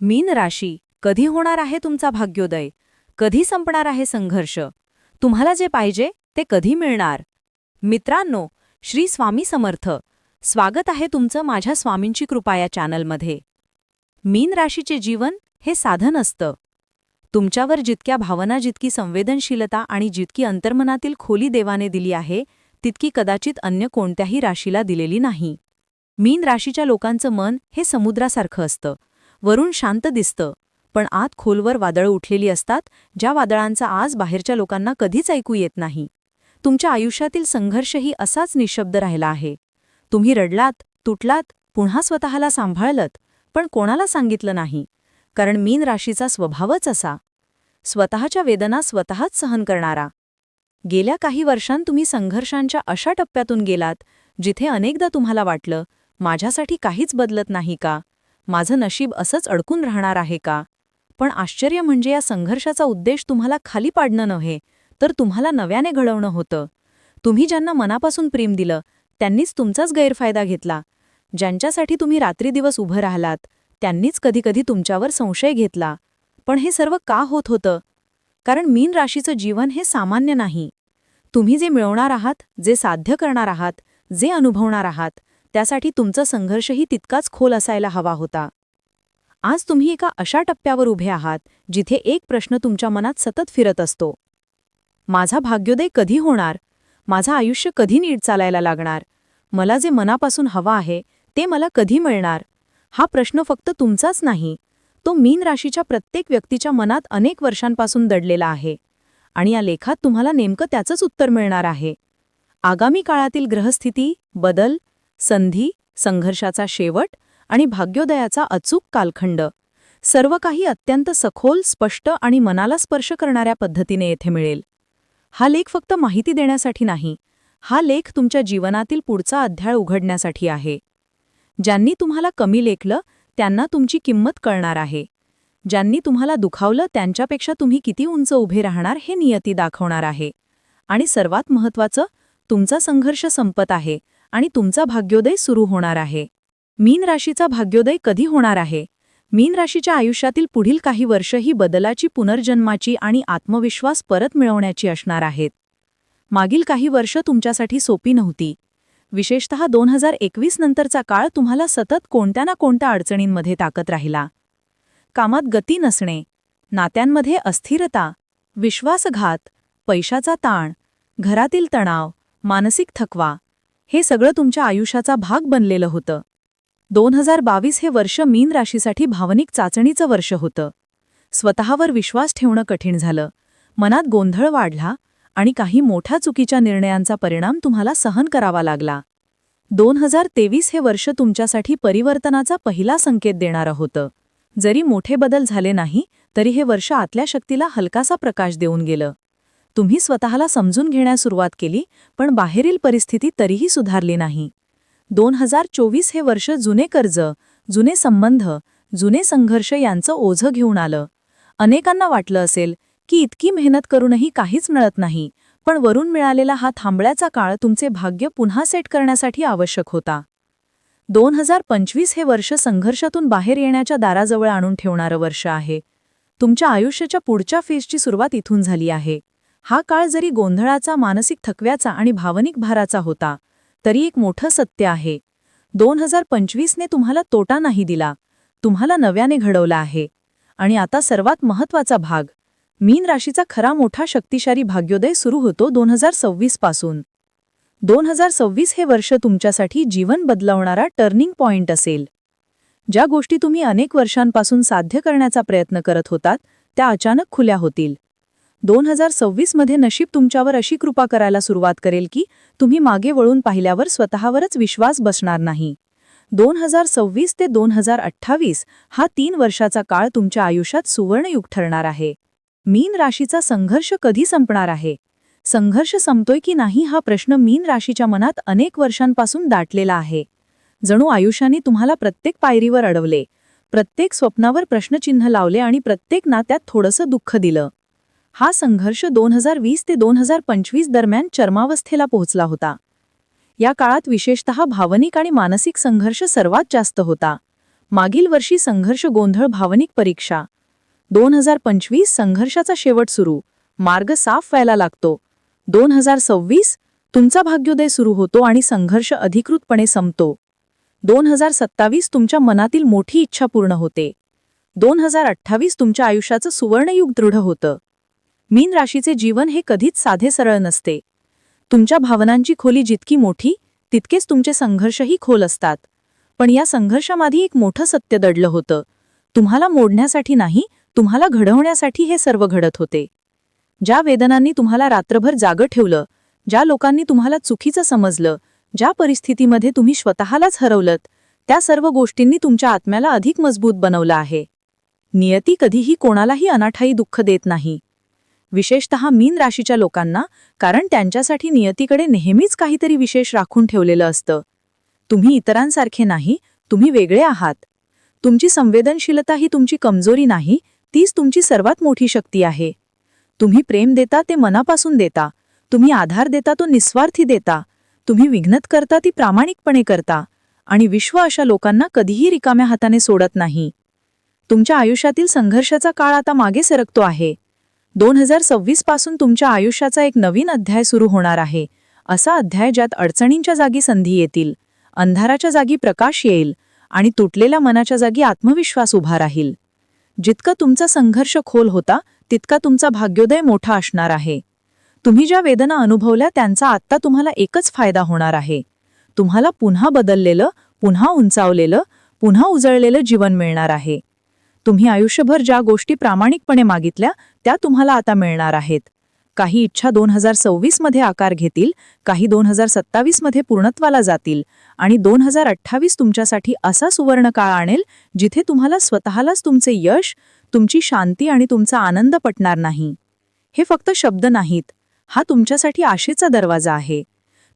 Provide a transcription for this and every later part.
मीन राशी कधी होणार आहे तुमचा भाग्योदय? कधी संपणार आहे संघर्ष? तुम्हाला जे पाहिजे ते कधी मिळणार? मित्रांनो श्री स्वामी समर्थ. स्वागत आहे तुमचं माझ्या स्वामींची कृपा या चॅनलमध्ये. मीन राशीचे जीवन हे साधन असतं. तुमच्यावर जितक्या भावना जितकी संवेदनशीलता आणि जितकी अंतर्मनातील खोली देवाने दिली आहे तितकी कदाचित अन्य कोणत्याही राशीला दिलेली नाही. मीन राशीच्या लोकांचं मन हे समुद्रासारखं असतं. वरून शांत दिसतं. पण आत खोलवर वादळं उठलेली असतात ज्या वादळांचा आज बाहेरच्या लोकांना कधीच ऐकू येत नाही. तुमच्या आयुष्यातील संघर्षही असाच निशब्द राहिला आहे. तुम्ही रडलात तुटलात पुन्हा स्वतःला सांभाळलत पण कोणाला सांगितलं नाही? कारण मीन राशीचा स्वभावच असा. स्वतःच्या वेदना स्वतःच सहन करणारा. गेल्या काही वर्षांत तुम्ही संघर्षांच्या अशा टप्प्यातून गेलात जिथे अनेकदा तुम्हाला वाटलं माझ्यासाठी काहीच बदलत नाही का? माझं नशीब असंच अडकून राहणार आहे का? पण आश्चर्य म्हणजे या संघर्षाचा उद्देश तुम्हाला खाली पाडणं नव्हे तर तुम्हाला नव्याने घडवणं होतं. तुम्ही ज्यांना मनापासून प्रेम दिलं त्यांनीच तुमचाच गैरफायदा घेतला. ज्यांच्यासाठी तुम्ही रात्री दिवस उभं राहिलात त्यांनीच कधीकधी तुमच्यावर संशय घेतला. पण हे सर्व का होत होतं? कारण मीन राशीचं जीवन हे सामान्य नाही. तुम्ही जे मिळवणार आहात जे साध्य करणार आहात जे अनुभवणार आहात त्यासाठी तुमचा संघर्षही तितकाच खोल असायला हवा होता. आज तुम्ही एका अशा टप्प्यावर उभे आहात जिथे एक प्रश्न तुमच्या मनात सतत फिरत असतो. माझा भाग्योदय कधी होणार? माझं आयुष्य कधी नीट चालायला लागणार? मला जे मनापासून हवा आहे ते मला कधी मिळणार? हा प्रश्न फक्त तुमचाच नाही तो मीन राशीच्या प्रत्येक व्यक्तीच्या मनात अनेक वर्षांपासून दडलेला आहे. आणि या लेखात तुम्हाला नेमकं त्याचंच उत्तर मिळणार आहे. आगामी काळातील ग्रहस्थिती बदल संधी संघर्षाचा शेवट आणि भाग्योदयाचा अचूक कालखंड. सर्व काही अत्यंत सखोल स्पष्ट आणि मनाला स्पर्श करणाऱ्या पद्धतीने येथे मिळेल. हा लेख फक्त माहिती देण्यासाठी नाही हा लेख तुमच्या जीवनातील पुढचा अध्याय उघडण्यासाठी आहे. ज्यांनी तुम्हाला कमी लेखलं त्यांना तुमची किंमत कळणार आहे. ज्यांनी तुम्हाला दुखावलं त्यांच्यापेक्षा तुम्ही किती उंच उभे राहणार हे नियती दाखवणार आहे. आणि सर्वात महत्त्वाचं तुमचा संघर्ष संपत आहे आणि तुमचा भाग्योदय सुरू होणार आहे. मीन राशीचा भाग्योदय कधी होणार आहे? मीन राशीच्या आयुष्यातील पुढील काही वर्ष ही बदलाची पुनर्जन्माची आणि आत्मविश्वास परत मिळवण्याची असणार आहेत. मागील काही वर्ष तुमच्यासाठी सोपी नव्हती. विशेषतः दोन हजार एकवीस नंतरचा काळ तुम्हाला सतत कोणत्या ना कोणत्या अडचणींमध्ये ताकत राहिला. कामात गती नसणे नात्यांमध्ये अस्थिरता विश्वासघात पैशाचा ताण घरातील तणाव मानसिक थकवा हे सगळं तुमच्या आयुष्याचा भाग बनलेलं होतं. दोन हजार बावीस हे वर्ष मीन राशीसाठी भावनिक चाचणीचं वर्ष होतं. स्वतःवर विश्वास ठेवणं कठीण झालं. मनात गोंधळ वाढला आणि काही मोठ्या चुकीच्या निर्णयांचा परिणाम तुम्हाला सहन करावा लागला. दोन हजार तेवीस हे वर्ष तुमच्यासाठी परिवर्तनाचा पहिला संकेत देणारं होतं. जरी मोठे बदल झाले नाही तरी हे वर्ष आतल्या शक्तीला हलकासा प्रकाश देऊन गेलं. तुम्ही स्वतःला समजून घेण्यास सुरुवात केली पण बाहेरील परिस्थिती तरीही सुधारली नाही. दोन हजार चोवीस हे वर्ष जुने कर्ज जुने संबंध जुने संघर्ष यांचं ओझं घेऊन आलं. अनेकांना वाटलं असेल की इतकी मेहनत करूनही काहीच मिळत नाही पण वरून मिळालेला हा थांबण्याचा काळ तुमचे भाग्य पुन्हा सेट करण्यासाठी आवश्यक होता. दोन हजार पंचवीस हे वर्ष संघर्षातून बाहेर येण्याच्या दाराजवळ आणून ठेवणारं वर्ष आहे. तुमच्या आयुष्याच्या पुढच्या फेजची सुरुवात इथून झाली आहे. हा काळ जरी गोंधळाचा मानसिक थकव्याचा आणि भावनिक भाराचा होता तरी एक मोठं सत्य आहे. दोन हजार पंचवीसने तुम्हाला तोटा नाही दिला तुम्हाला नव्याने घडवला आहे. आणि आता सर्वात महत्त्वाचा भाग मीन राशीचा खरा मोठा शक्तिशाली भाग्योदय सुरू होतो दोन हजार सव्वीसपासून दोन हजार सव्वीस हे वर्ष तुमच्यासाठी जीवन बदलवणारा टर्निंग पॉइंट असेल. ज्या गोष्टी तुम्ही अनेक वर्षांपासून साध्य करण्याचा प्रयत्न करत होतात त्या अचानक खुल्या होतील. दोन हजार सव्वीसमध्ये नशीब तुमच्यावर अशी कृपा करायला सुरुवात करेल की तुम्ही मागे वळून पाहिल्यावर स्वतःवरच विश्वास बसणार नाही. दोन हजार सव्वीस ते दोन हजार अठ्ठावीस हा तीन वर्षाचा काळ तुमच्या आयुष्यात सुवर्णयुग ठरणार आहे. मीन राशीचा संघर्ष कधी संपणार आहे? संघर्ष संपतोय की नाही हा प्रश्न मीन राशीच्या मनात अनेक वर्षांपासून दाटलेला आहे. जणू आयुष्याने तुम्हाला प्रत्येक पायरीवर अडवले प्रत्येक स्वप्नावर प्रश्नचिन्ह लावले आणि प्रत्येक नात्यात थोडंसं दुःख दिलं. हा संघर्ष दोन हजार वीस ते दोन हजार पंचवीस दरम्यान चर्मावस्थेला पोहोचला होता. या काळात विशेषतः भावनिक आणि मानसिक संघर्ष सर्वात जास्त होता. मागील वर्षी संघर्ष गोंधळ भावनिक परीक्षा. दोन हजार पंचवीस संघर्षाचा शेवट सुरू. मार्ग साफ व्हायला लागतो. दोन हजार सव्वीस तुमचा भाग्योदय सुरू होतो आणि संघर्ष अधिकृतपणे संपतो. दोन हजार सत्तावीस तुमच्या मनातील मोठी इच्छा पूर्ण होते. दोन हजार अठ्ठावीस तुमच्या आयुष्याचं सुवर्णयुग दृढ होतं. मीन राशीचे जीवन हे कधीच साधे सरळ नसते. तुमच्या भावनांची खोली जितकी मोठी तितकेच तुमचे संघर्षही खोल असतात. पण या संघर्षामाधी एक मोठं सत्य दडलं होतं. तुम्हाला मोडण्यासाठी नाही तुम्हाला घडवण्यासाठी हे सर्व घडत होते. ज्या वेदनांनी तुम्हाला रात्रभर जागं ठेवलं ज्या लोकांनी तुम्हाला चुकीचं समजलं ज्या परिस्थितीमध्ये तुम्ही स्वतःलाच हरवलत त्या सर्व गोष्टींनी तुमच्या आत्म्याला अधिक मजबूत बनवलं आहे. नियती कधीही कोणालाही अनाठाई दुःख देत नाही. विशेषतः मीन राशीच्या लोकांना कारण त्यांच्यासाठी नियतीकडे नेहमीच काहीतरी विशेष राखून ठेवलेलं असतं. तुम्ही इतरांसारखे नाही तुम्ही वेगळे आहात. तुमची संवेदनशीलता ही तुमची कमजोरी नाही तीच तुमची सर्वात मोठी शक्ती आहे. तुम्ही प्रेम देता ते मनापासून देता तुम्ही आधार देता तो निस्वार्थी देता तुम्ही विघ्नत करता ती प्रामाणिकपणे करता आणि विश्व अशा लोकांना कधीही रिकाम्या हाताने सोडत नाही. तुमच्या आयुष्यातील संघर्षाचा काळ आता मागे सरकतो आहे. दोन हजार सव्वीसपासून तुमच्या आयुष्याचा एक नवीन अध्याय सुरू होणार आहे. असा अध्याय ज्यात अडचणींच्या जागी संधी येतील अंधाराच्या जागी प्रकाश येईल आणि तुटलेल्या मनाच्या जागी आत्मविश्वास उभा राहील. जितका तुमचा संघर्ष खोल होता तितका तुमचा भाग्योदय मोठा असणार आहे. तुम्ही ज्या वेदना अनुभवल्या त्यांचा आत्ता तुम्हाला एकच फायदा होणार आहे. तुम्हाला पुन्हा बदललेलं पुन्हा उंचावलेलं पुन्हा उजळलेलं जीवन मिळणार आहे. तुम्ही आयुष्यभर ज्या गोष्टी प्रामाणिकपणे मागितल्या त्या तुम्हाला आता मिळणार आहेत. काही इच्छा दोन हजार सव्वीसमध्ये आकार घेतील काही दोन हजार सत्तावीसमध्ये पूर्णत्वाला जातील आणि दोन हजार अठ्ठावीस तुमच्यासाठी असा सुवर्ण काळ आणेल जिथे तुम्हाला स्वतःलाच तुमचे यश तुमची शांती आणि तुमचा आनंद पटणार नाही. हे फक्त शब्द नाहीत. हा तुमच्यासाठी आशेचा दरवाजा आहे.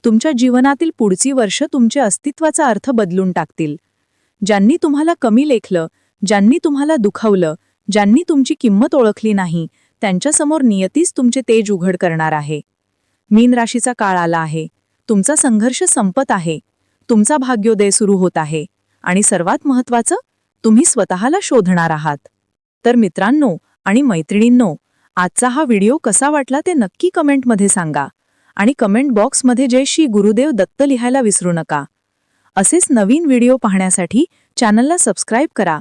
तुमच्या जीवनातील पुढची वर्ष तुमच्या अस्तित्वाचा अर्थ बदलून टाकतील. ज्यांनी तुम्हाला कमी लेखलं ज्यांनी तुम्हाला दुखावलं ज्यांनी तुमची किंमत ओळखली नाही त्यांच्यासमोर नियतीच तुमचे तेज उघड करणार आहे. मीन राशीचा काळ आला आहे. तुमचा संघर्ष संपत आहे. तुमचा भाग्योदय सुरू होत आहे. आणि सर्वात महत्वाचं तुम्ही स्वतःला शोधणार आहात. तर मित्रांनो आणि मैत्रिणींनो आजचा हा व्हिडिओ कसा वाटला ते नक्की कमेंटमध्ये सांगा. आणि कमेंट बॉक्समध्ये जय श्री गुरुदेव दत्त लिहायला विसरू नका. असेच नवीन व्हिडिओ पाहण्यासाठी चॅनलला सबस्क्राईब करा.